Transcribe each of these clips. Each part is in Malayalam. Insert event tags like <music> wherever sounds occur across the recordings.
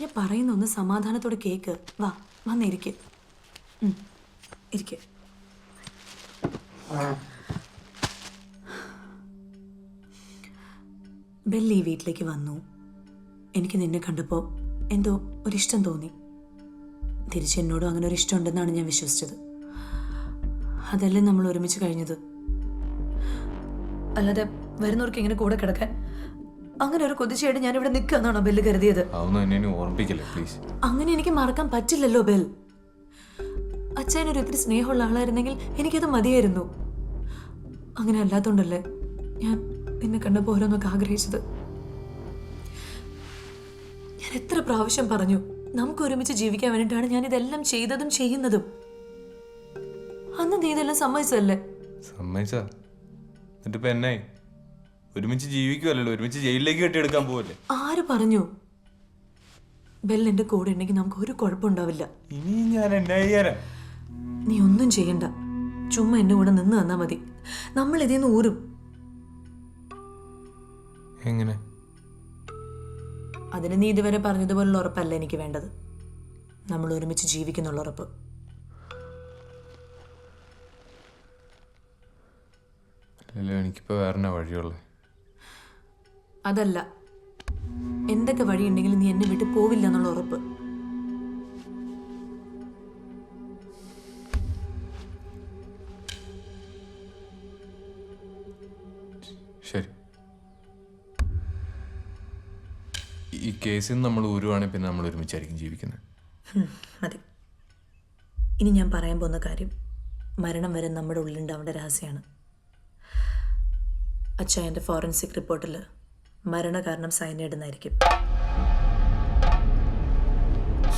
ഞാൻ പറയുന്ന ഒന്ന് സമാധാനത്തോടെ കേക്ക്. വാ വന്നിരിക്കെ ഇരിക്കെ. ബെല്ലി വീട്ടിലേക്ക് വന്നു. എനിക്ക് നിന്നെ കണ്ടപ്പോൾ എന്തോ ഒരിഷ്ടം തോന്നി. തിരിച്ച് എന്നോടും അങ്ങനെ ഒരു ഇഷ്ടം ഉണ്ടെന്നാണ് ഞാൻ വിശ്വസിച്ചത്. അതല്ലേ നമ്മൾ ഒരുമിച്ച് കഴിഞ്ഞത്? അല്ലാതെ വരുന്നവർക്ക് ഇങ്ങനെ കൂടെ കിടക്കാൻ അങ്ങനെ ഒരു കൊതിച്ചയായിട്ട് ഞാൻ ഇവിടെ നിൽക്കാന്നാണോ ബെല്ല് കരുതിയത്? അതൊന്നും എന്നെ ഇനി ഓർമ്മിപ്പിക്കില്ലേ പ്ലീസ് അങ്ങനെ എനിക്ക് മറക്കാൻ പറ്റില്ലല്ലോ ബെൽ. അച്ഛനൊരു ഒത്തിരി സ്നേഹമുള്ള ആളായിരുന്നെങ്കിൽ എനിക്കത് മതിയായിരുന്നു. അങ്ങനെ അല്ലാത്തോണ്ടല്ലേ ഞാൻ നിന്നെ കണ്ടപ്പോൾ ഓരോന്നൊക്കെ ആഗ്രഹിച്ചത്. ഞാൻ എത്ര പ്രാവശ്യം പറഞ്ഞു നമുക്ക് ഒരുമിച്ച് ജീവിക്കാൻ വേണ്ടിയിട്ടാണ് ഞാൻ ഇതെല്ലാം ചെയ്തതും ചെയ്യുന്നതും. അന്ന് നീ ഇതെല്ലാം സമ്മതിച്ചതല്ലേ? സമ്മതിച്ചാ എന്നിട്ടിപ്പോ എന്നായി? ഒരുമിച്ച് ജീവിക്കുമല്ലോ ഒരുമിച്ച് ജയിലിലേക്ക് കെട്ടിയെടുക്കാൻ പോവല്ലേ? ആര് പറഞ്ഞു? ബെൽ എന്റെ കൂടെ ഉണ്ടെങ്കിൽ നമുക്ക് ഒരു കുഴപ്പമുണ്ടാവില്ല ഇനി ഞാൻ എന്നാ ചെയ്യാനാ? നീ ഒന്നും ചെയ്യണ്ട. ചുമ്മാ എന്റെ കൂടെ നിന്ന് തന്നാ മതി. നമ്മൾ ഇതിൽ നിന്ന് ഊരും. എങ്ങനെ? അതിന് നീ ഇതുവരെ പറഞ്ഞതുപോലുള്ള ഉറപ്പല്ല എനിക്ക് വേണ്ടത്. നമ്മൾ ഒരുമിച്ച് ജീവിക്കുന്നുള്ള ഉറപ്പ്. എനിക്കിപ്പോ വേറെ വഴിയുള്ളേ? അതല്ല. എന്തൊക്കെ വഴിയുണ്ടെങ്കിലും നീ എന്നെ വിട്ട് പോവില്ല എന്നുള്ള ഉറപ്പ്. ശരി. ഈ കേസിൽ നമ്മൾ ഊരുവാണെങ്കിൽ പിന്നെ നമ്മൾ ഒരുമിച്ചായിരിക്കും ജീവിക്കുന്നത്. അതെ. ഇനി ഞാൻ പറയാൻ പോകുന്ന കാര്യം മരണം വരെ നമ്മുടെ ഉള്ളിലുണ്ടാവേണ്ട രഹസ്യമാണ് അച്ഛാ എന്റെ ഫോറൻസിക് റിപ്പോർട്ടിൽ മരണകാരണം സൈനൈഡ് എന്നായിരിക്കും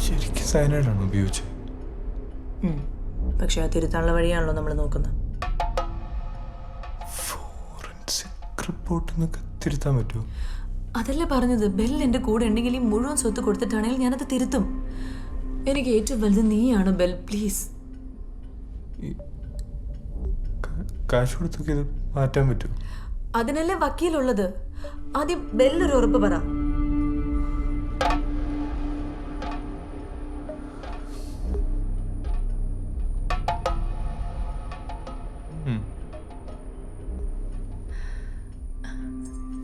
ശരിക്കും സൈനൈഡാണ് ഉപയോഗിച്ചത് പക്ഷെ ആ തിരുത്താനുള്ള വഴിയാണല്ലോ നമ്മൾ നോക്കുന്നത്. ഫോറൻസിക് റിപ്പോർട്ട് എന്നൊക്കെ തിരുത്താൻ പറ്റുമോ? അതല്ല പറഞ്ഞത് ബെൽ എന്റെ കൂടെ ഉണ്ടെങ്കിൽ ഈ മുഴുവൻ സ്വത്ത് കൊടുത്തിട്ടാണെങ്കിൽ ഞാനത് തിരുത്തും. എനിക്ക് ഏറ്റവും വലുത് നീയാണ് ബെൽ പ്ലീസ്. കാശ് കൊടുത്തൊക്കെ ഇത് മാറ്റാൻ പറ്റുമോ? അതിനല്ലേ വക്കീലുള്ളത്. ആദ്യം ബെല്ലൊരു ഉറപ്പ് പറ.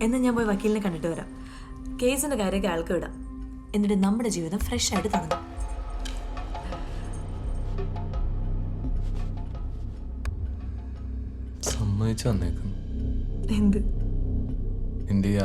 എന്നാൽ ഞാൻ പോയി വക്കീലിനെ കണ്ടിട്ട് വരാം. കേസിന്റെ കാര്യമൊക്കെ ആൾക്ക് വിടാം. എന്നിട്ട് നമ്മുടെ ജീവിതം ഫ്രഷ് ആയിട്ട് തുടങ്ങും. സമ്മതിച്ചു എന്ത്? എന്റെ ഈ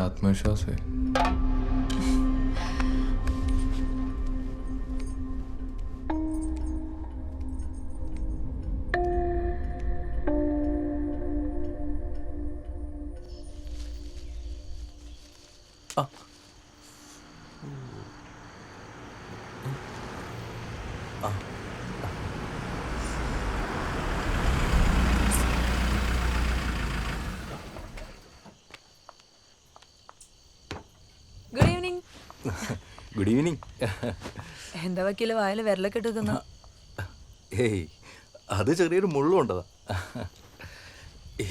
ഗുഡ് ഈവനിങ് എന്താ വക്കീൽ വായിൽ വിരലൊക്കെ എടുക്കുന്ന ഏയ് അത് ചെറിയൊരു മുള്ളുണ്ടതാ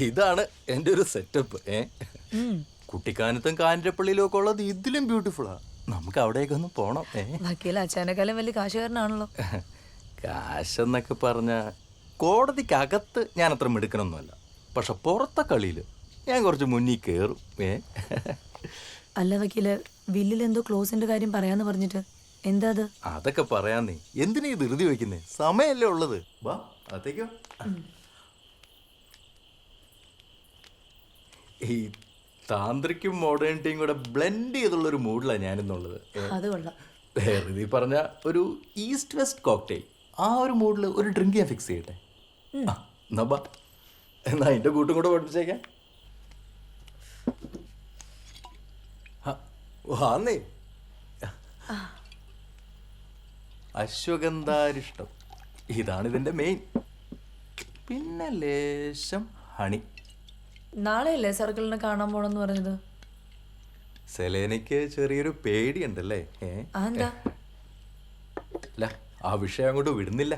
ഇതാണ് എന്റെ ഒരു സെറ്റപ്പ് ഏ? കുട്ടിക്കാനത്തും കാഞ്ഞിരപ്പള്ളിയിലും ഒക്കെ ഉള്ളത് ഇതിലും ബ്യൂട്ടിഫുള്ളാണ് നമുക്ക് അവിടേക്ക് ഒന്ന് പോണം ഏ? വക്കീൽ അച്ഛനെക്കാളും വലിയ കാശുകാരനാണല്ലോ കാശെന്നൊക്കെ പറഞ്ഞ കോടതിക്കകത്ത് ഞാൻ അത്ര മിടുക്കനൊന്നുമല്ല. പക്ഷെ പുറത്തെ കളിയിൽ ഞാൻ കുറച്ച് മുന്നിൽ കയറും ഏ? അല്ല വക്കീൽ വില്ലിൽ എന്തോ ക്ലോസിന്റെ കാര്യം പറയാന്ന് പറഞ്ഞിട്ട്. എന്താ അത്? അതൊക്കെ പറയാന്നേ എന്തിനാ ഈ ധൃതി വെക്കുന്നേ സമയമല്ലേ ഉള്ളത്. വാ അത്തേക്കോ ഈ താന്ത്രിക്കും മോഡേണിറ്റിയും കൂടെ ബ്ലെൻഡ് ചെയ്തുള്ള ഒരു മൂഡിലാണ് ഞാനിന്നുള്ളത് അത് കൊള്ളാം. പറഞ്ഞ ഒരു ഈസ്റ്റ് വെസ്റ്റ് കോക്ടെയിൽ ആ ഒരു മൂഡിൽ ഒരു ഡ്രിങ്ക് ഞാൻ ഫിക്സ് ചെയ്യട്ടെ? ആ, എന്നാ ബാ. എന്നാ അതിന്റെ കൂട്ടും കൂടെ പഠിപ്പിച്ചേക്കാം. വാന്നേ അശ്വഗന്ധാരിഷ്ടം. ഇതാണ് ഇതിന്റെ മെയിൻ പിന്നെ ലേശം ഹണി. നാളെയല്ലേ സർക്കിളിനെ കാണാൻ പോണെന്ന് പറഞ്ഞത്? സെലേനയ്ക്ക് ചെറിയൊരു പേടിയുണ്ടല്ലേ? അല്ല ആ വിഷയം അങ്ങോട്ട് വിടുന്നില്ല.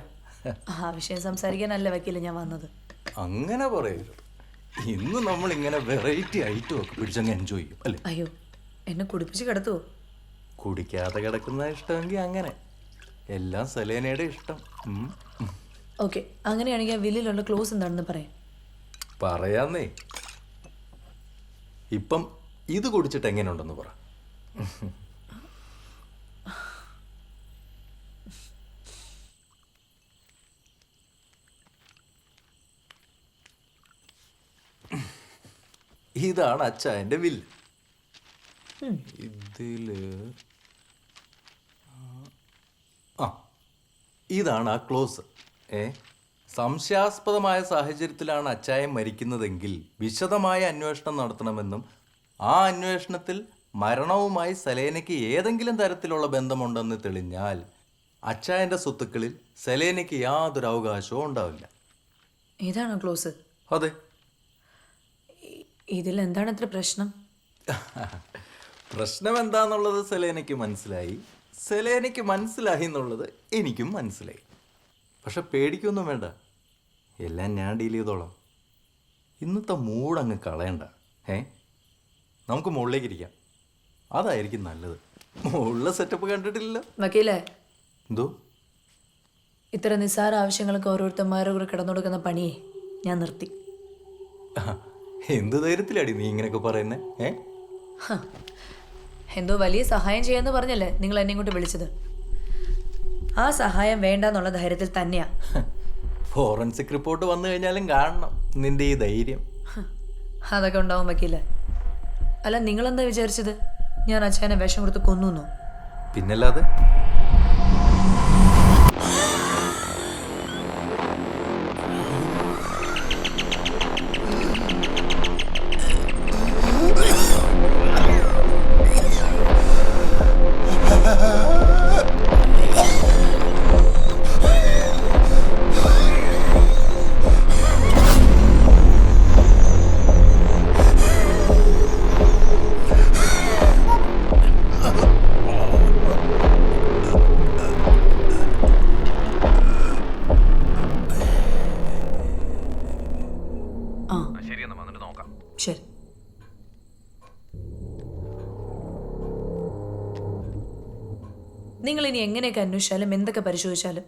ആ വിഷയം സംസാരിക്കാനല്ല വെക്കില്ല ഞാൻ വന്നത്. അങ്ങനെ പറയരുത്. ഇന്ന് നമ്മൾ ഇങ്ങനെ വെറൈറ്റി ഐറ്റം ഒക്കെ പിടിച്ചങ്ങ് എൻജോയ് ചെയ്യും അല്ലേ? അയ്യോ. എന്നെ കുടിപ്പിച്ച് കിടത്തുവോ കുടിക്കാതെ കിടക്കുന്ന ഇഷ്ടമെങ്കിൽ അങ്ങനെ. എല്ലാം സെലേനയുടെ ഇഷ്ടം. ഓക്കെ അങ്ങനെയാണെങ്കിൽ ആ വില്ലിലുള്ള ക്ലോസ് എന്താണെന്ന് പറയാം. പറയാന്നേ. ഇപ്പം ഇത് കുടിച്ചിട്ട് എങ്ങനെയുണ്ടെന്ന് പറ. ഇതാണ് അച്ഛ എന്റെ ബില്ല് ഇതിൽ ആ ഇതാണ് ആ ക്ലോസ്. ഏ സംശയാസ്പദമായ സാഹചര്യത്തിലാണ് അച്ചായൻ മരിക്കുന്നതെങ്കിൽ വിശദമായ അന്വേഷണം നടത്തണമെന്നും ആ അന്വേഷണത്തിൽ മരണവുമായി സലേനയ്ക്ക് ഏതെങ്കിലും തരത്തിലുള്ള ബന്ധമുണ്ടെന്ന് തെളിഞ്ഞാൽ അച്ചായന്റെ സ്വത്തുക്കളിൽ സലേനയ്ക്ക് യാതൊരു അവകാശവും ഉണ്ടാവില്ല. ഇതാണോ ക്ലോസ്? അതെ. ഇതിൽ എന്താണ് പ്രശ്നം? <laughs> പ്രശ്നം എന്താന്നുള്ളത് സെലേനയ്ക്ക് മനസ്സിലായി. സെലേനയ്ക്ക് മനസ്സിലായി എന്നുള്ളത് എനിക്കും മനസ്സിലായി. പക്ഷെ പേടിക്കൊന്നും വേണ്ട. എല്ലാം ഞാൻ ഡീൽ ചെയ്തോളാം. ഇന്നത്തെ മൂഡ് അങ്ങ് കളയണ്ട. ഏ നമുക്ക് മുകളിലേക്ക് ഇരിക്കാം. അതായിരിക്കും നല്ലത്. മുകളിലെ സെറ്റപ്പ് കണ്ടിട്ടില്ലല്ലോ. വക്കീലേ? എന്തോ? ഇത്ര നിസ്സാര ആവശ്യങ്ങൾക്ക് ഓരോരുത്തന്മാരുടെ കൂടെ കിടന്നുകൊടുക്കുന്ന പണിയെ ഞാൻ നിർത്തി. എന്ത് ധൈര്യത്തിലാടി നീ ഇങ്ങനെയൊക്കെ പറയുന്നേ? ഏ. എന്തോ വലിയ സഹായം ചെയ്യാന്ന് പറഞ്ഞല്ലേ നിങ്ങൾ എന്നെ ഇങ്ങോട്ട് വിളിച്ചത്? ആ സഹായം വേണ്ടെന്നുള്ള ധൈര്യത്തിൽ തന്നെയാ. <laughs> ഫോറൻസിക് റിപ്പോർട്ട് വന്നു കഴിഞ്ഞാലും കാണണം. നിന്റെ ഈ ധൈര്യം. <laughs> അതൊക്കെ ഉണ്ടാവും പറ്റില്ല അല്ല നിങ്ങളെന്താ വിചാരിച്ചത്? ഞാൻ അച്ഛനെ വിഷം കൊടുത്ത് കൊന്നു പിന്നല്ലാതെ? നിങ്ങൾ ഇനി എങ്ങനെയൊക്കെ അന്വേഷിച്ചാലും എന്തൊക്കെ പരിശോധിച്ചാലും?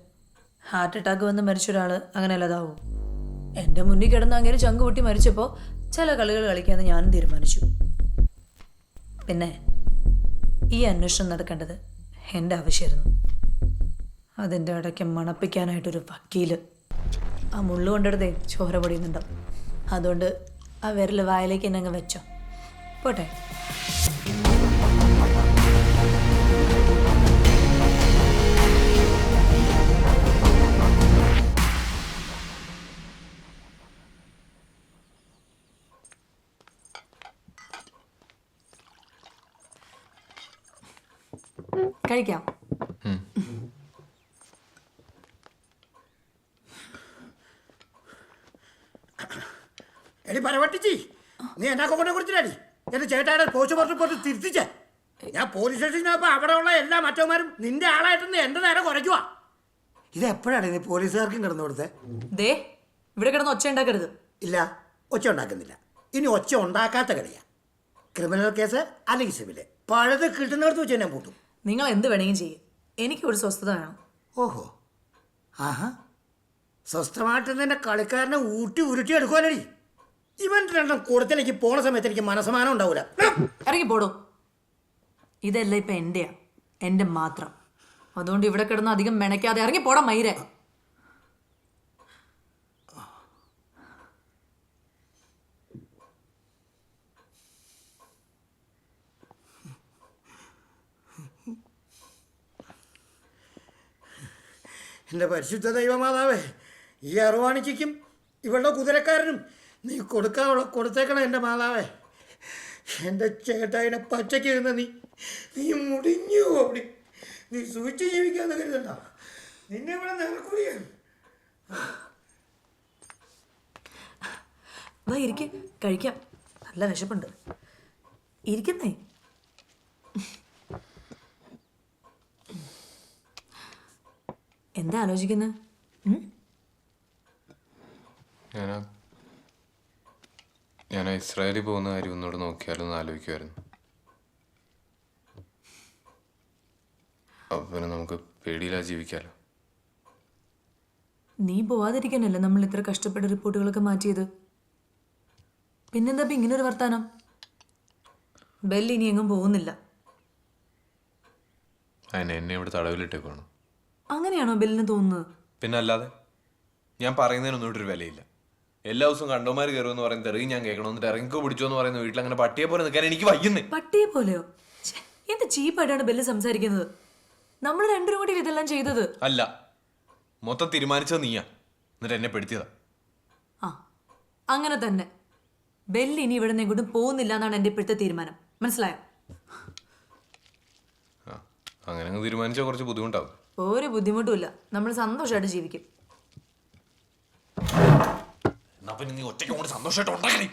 ഹാർട്ട് അറ്റാക്ക് വന്ന് മരിച്ച ഒരാൾ അങ്ങനെ അല്ലതാവും എന്റെ മുന്നിൽ കിടന്ന് അങ്ങനെ ചങ്ക് പൊട്ടി മരിച്ചപ്പോൾ ചില കളികൾ കളിക്കാമെന്ന് ഞാനും തീരുമാനിച്ചു. പിന്നെ ഈ അന്വേഷണം നടക്കേണ്ടത് എന്റെ ആവശ്യമായിരുന്നു. അതിന്റെ ഇടയ്ക്ക് മണപ്പിക്കാനായിട്ടൊരു വക്കീൽ ആ മുള്ളു കൊണ്ടെടുത്തേ ചോര പൊടിയുന്നുണ്ടാവും അതുകൊണ്ട് ആ വിരൽ വായിലേക്ക് എന്നെ അങ്ങ് വെച്ചോ. പോട്ടെ. കഴിക്കാം. എടി പരവട്ടിച്ചി നീ എന്നാ കൊണ്ടേ കുറിച്ചില്ലടി എന്റെ ചേട്ടായുടെ പോസ്റ്റ് മോർട്ടം റിപ്പോർട്ട് തിരുത്തിച്ചേ. ഞാൻ പോലീസ് സ്റ്റേഷനിൽ അവിടെ ഉള്ള എല്ലാ മറ്റവന്മാരും നിന്റെ ആളായിട്ടെന്ന് എന്റെ നേരെ കുറയ്ക്കുവാ ഇത് എപ്പോഴാണ് നീ പോലീസുകാർക്കും കിടന്നു കൊടുത്തേ? ദേ ഇവിടെ കിടന്ന് ഒച്ച ഉണ്ടാക്കരുത്. ഇല്ല ഒച്ച ഉണ്ടാക്കുന്നില്ല. ഇനി ഒച്ച ഉണ്ടാക്കാത്ത കളിയാ. ക്രിമിനൽ കേസ് അല്ലെങ്കിൽ സിവിൽ. പഴത് കിട്ടുന്നിടത്ത് വെച്ച് ഞാൻ പൂട്ടും. നിങ്ങൾ എന്ത് വേണമെങ്കിലും ചെയ്യും. എനിക്ക് ഒരു സ്വസ്ഥത വേണം. ഓഹോ. ആഹാ. സ്വസ്ഥമായിട്ട് നിന്റെ കളിക്കാരനെ ഊട്ടി ഉരുട്ടി എടുക്കുവാനടി. ഇവൻ രണ്ടും കൂടത്തിലേക്ക് പോണ സമയത്ത് എനിക്ക് മനസ്സമാനം ഉണ്ടാവൂല. ഇറങ്ങി പോടോ. ഇതല്ല ഇപ്പൊ എന്റെയാ. എന്റെ മാത്രം. അതുകൊണ്ട് ഇവിടെ കിടന്ന് അധികം മെനക്കാതെ ഇറങ്ങി പോടാ മയിരെ എന്റെ പരിശുദ്ധ ദൈവമാതാവേ ഈ അറുവാണിക്കും ഇവളുടെ കുതിരക്കാരനും നീ കൊടുക്കാനുള്ള കൊടുത്തേക്കണം എന്റെ മാതാവേ. എന്റെ ചേട്ടായിനെ പച്ചയ്ക്ക് ഇരുന്ന നീ നീ മുടിഞ്ഞു ഓടി. നീ സൂക്ഷിച്ച് ജീവിക്കാന്ന് കരുതണ്ട. നിന്നെ ഇവിടെ നിറക്കൂടിയാണ് വാ ഇരിക്കെ കഴിക്കാം. നല്ല വിശപ്പുണ്ട്. ഇരിക്കുന്നേ. എന്താ ആലോചിക്കുന്നത് ഞാൻ ഞാൻ ഇസ്രായേലിൽ പോകുന്ന കാര്യം ഒന്നുകൂടെ നോക്കിയാലൊന്ന് ആലോചിക്കുമായിരുന്നു അപ്പൊ പിന്നെ നമുക്ക് പേടിയില്ലാ ജീവിക്കാലോ. നീ പോവാതിരിക്കാനല്ലേ നമ്മൾ ഇത്ര കഷ്ടപ്പെട്ട റിപ്പോർട്ടുകളൊക്കെ മാറ്റിയത്? പിന്നെന്താ ഇങ്ങനെ ഒരു വർത്താനം? ബെല്ല് ഇനി എങ്ങും പോകുന്നില്ല. അതിനെ എന്നെ ഇവിടെ തടവിലിട്ടേക്കാണ് അങ്ങനെയാണോ ബെല്ലിന് തോന്നുന്നത്? പിന്നെ അല്ലാതെ ഞാൻ പറയുന്നതിനൊന്നും ഇട്ടൊരു ഒരു വിലയില്ല. എല്ലാ ദിവസവും കണ്ടോമാർ കയറുമെന്ന് പറയുന്നത് തെറി ഞാൻ കേൾക്കണം. എന്നിട്ട് ഇറങ്ങിക്കോ പിടിച്ചോ എന്ന് പറയുന്ന വീട്ടിൽ അങ്ങനെ പട്ടിയെ പോലെ നിൽക്കാൻ എനിക്ക് വയ്യുന്നേ. പട്ടിയെ പോലെയോ? ഛെ, എന്ത് ചീപ്പായിട്ടാണ് ബെല്ല് സംസാരിക്കുന്നത്? നമ്മൾ രണ്ടുപേരും കൂടി ഇതെല്ലാം ചെയ്തത്. അല്ല മൊത്തം തീരുമാനിച്ചത് നീയാ. എന്നിട്ട് എന്നെ പെടുത്തിയതാ. ആ അങ്ങനെ തന്നെ. ബെല്ല് ഇനി ഇവിടെ നിന്ന് എങ്ങോട്ടും പോകുന്നില്ല എന്നാണ് എന്റെ ഇപ്പോഴത്തെ തീരുമാനം. മനസ്സിലായോ? ആ അങ്ങനെ അങ്ങ് തീരുമാനിച്ചാൽ കുറച്ച് ബുദ്ധിമുട്ടാവും. ഒരു ബുദ്ധിമുട്ടുമില്ല നമ്മൾ സന്തോഷമായിട്ട് ജീവിക്കും. എന്നാ പിന്നെ നീ ഒറ്റയ്ക്ക് കൊണ്ട് സന്തോഷമായിട്ട് ഉണ്ടാക്കണേ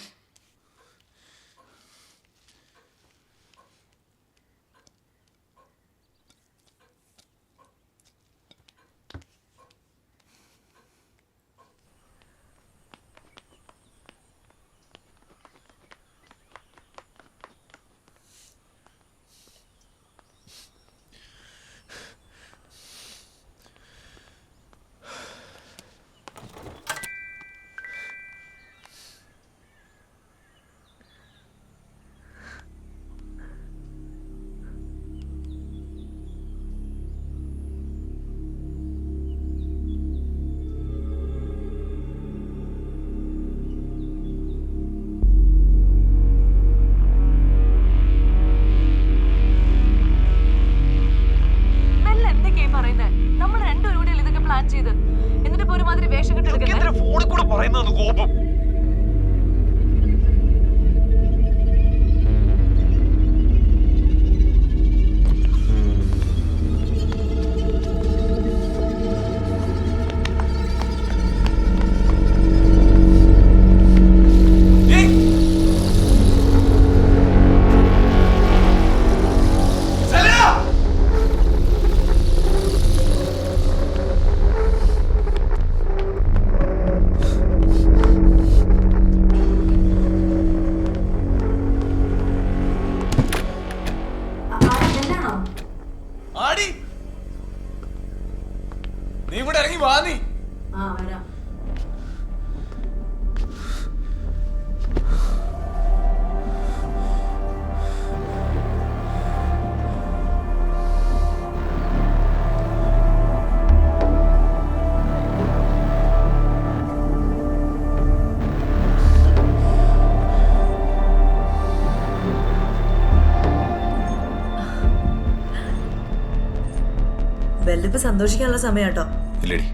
ബെല്ലിപ്പ് സന്തോഷിക്കാനുള്ള സമയം കേട്ടോ. ഇല്ലടി.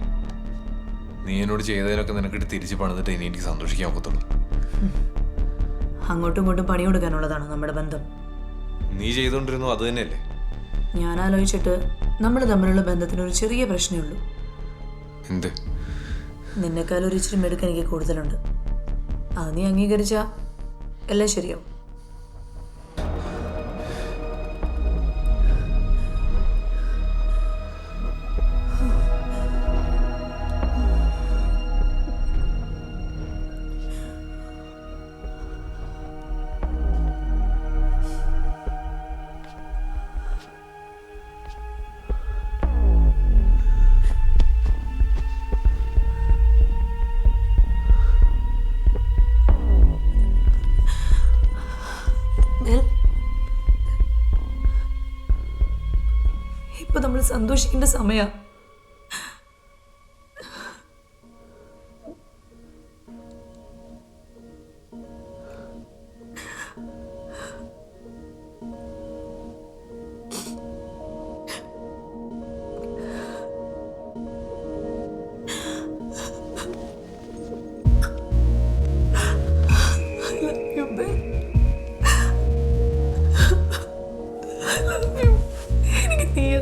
നീ എന്നോട് ചെയ്തതിനൊക്കെ നിനക്കിട്ട് തിരിച്ചു പണിതിട്ട് ഇനി എനിക്ക് സന്തോഷിക്കാൻ ഒക്കത്തുള്ളൂ. അങ്ങോട്ടും ഇങ്ങോട്ടും പണി കൊടുക്കാനുള്ളതാണ് നമ്മുടെ ബന്ധം. നീ ചെയ്തുകൊണ്ടിരുന്നു അത് തന്നെയല്ലേ? ഞാൻ ആലോചിച്ചിട്ട് നമ്മൾ തമ്മിലുള്ള ബന്ധത്തിന് ഒരു ചെറിയ പ്രശ്നമേ ഉള്ളൂ. എന്ത്? നിന്നെക്കാൾ ഒരു ഇച്ചിരി മെടുക്ക് എനിക്ക് കൂടുതലുണ്ട്. അത് നീ അംഗീകരിച്ചാ എല്ലാം ശരിയാവും. ഇപ്പൊ നമ്മൾ സന്തോഷിക്കേണ്ട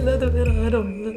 സമയ എനിക്ക് നീ അല്ലാതെ വേറെ ആരുണ്ട്